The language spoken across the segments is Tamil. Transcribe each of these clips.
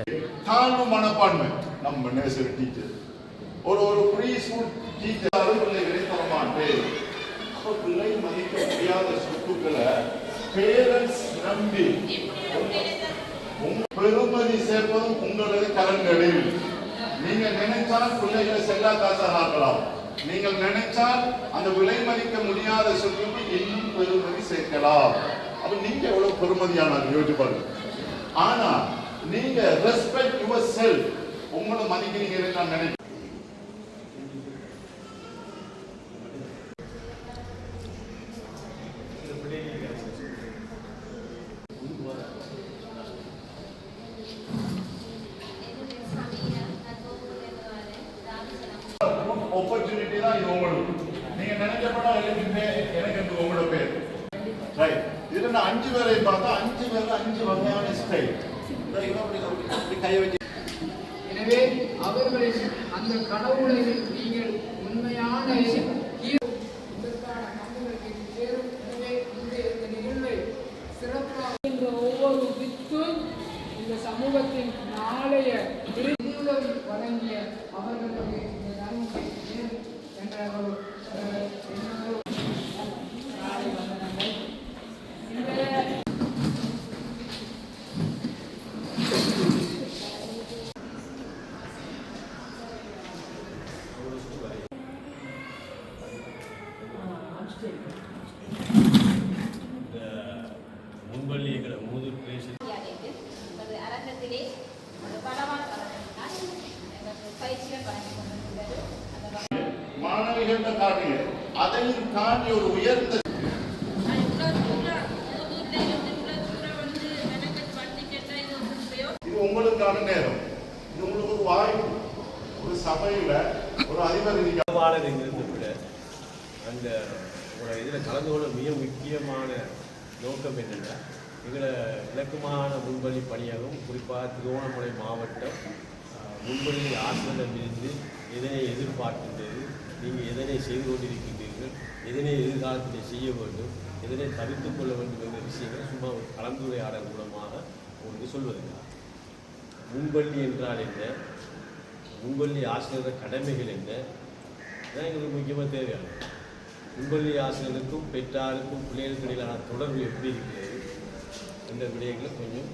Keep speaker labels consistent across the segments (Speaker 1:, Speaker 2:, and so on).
Speaker 1: சரி.
Speaker 2: தாழ்வு மனப்பான்மை. நம்ம நேசர் டீச்சர் ஒரு ஒரு ப்ரீ ஸ்கூல் டீச்சர் பிள்ளைகளை தரமாட்டேன் பிள்ளை மதிக்க முடியாத சொத்துக்களை பேரண்ட்ஸ் நம்பி பெருமதி சேர்ப்பதும் உங்களது கரங்களில் நீங்க நினைச்சால் பிள்ளைகளை செல்லா காசாக ஆக்கலாம். நீங்கள் நினைச்சால் அந்த விலை மதிக்க முடியாத சொத்துக்கு இன்னும் பெருமதி சேர்க்கலாம். அப்ப நீங்க எவ்வளவு பெருமதியானார் யோசிச்சு பாருங்க. ஆனா நீங்க ரெஸ்பெக்ட் யுவர் செல்ஃப் உங்களை மதிக்கிறீங்கன்னு நான் நினைக்கிறேன். ஆப்பர்ச்சுனிட்டி தான் இது உங்களுக்கு. நீங்க நினைச்சப்படா எனக்கு எனக்கு இந்த உங்களோட பேர். ரைட் இதுல நான் அஞ்சு பேரை பார்த்தா அஞ்சு பேர்ல அஞ்சு வகையான ஸ்டைல்
Speaker 3: எனவே அவர்களின் அந்த கடவுளை நீங்கள் உண்மையான நிகழ்வை ஒவ்வொரு வித்தும் இந்த சமூகத்தின் நாளைய வழங்கிய அவர்களுடைய நன்மை என்ற ஒரு
Speaker 2: மாணவிகள் காட்டுங்க அதையும் தாண்டி ஒரு உயர்ந்த இது உங்களுக்கான நேரம். இது உங்களுக்கு ஒரு வாய்ப்பு. ஒரு சபையில ஒரு அதிபர் நீங்க
Speaker 4: பாடல்ங்கிறத விட அந்த ஒரு இதில் கலந்து கொள்ள மிக முக்கியமான நோக்கம் என்னென்னா எங்களை இலக்குமான முன்பள்ளி பணியாகவும் குறிப்பாக திருவோணமலை மாவட்டம் ஆஹ், முன்பள்ளி எதனை எதிர்பார்க்கின்றது நீங்கள் எதனை செய்து கொண்டிருக்கின்றீர்கள்? எதனை எதிர்காலத்தில் செய்ய வேண்டும்? எதனை தவிர்த்துக் கொள்ள வேண்டும் என்ற விஷயங்களை சும்மா ஒரு கலந்துரையாடல் மூலமாக உங்களுக்கு சொல்வதில்லை. முன்பள்ளி என்றால் என்ன? முன்பள்ளி ஆசிரியர் கடமைகள் என்ன? இதான் எங்களுக்கு முக்கியமாக தேவையான. முன்பள்ளி ஆசிரியருக்கும் பெற்றாருக்கும் பிள்ளைகளுக்கு இடையிலான தொடர்பு எப்படி இருக்கிறது? என்ற விடயங்களை கொஞ்சம்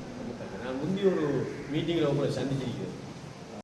Speaker 4: நான் முந்தைய ஒரு மீட்டிங்கில் உங்களை சந்திச்சிருக்கிறேன்.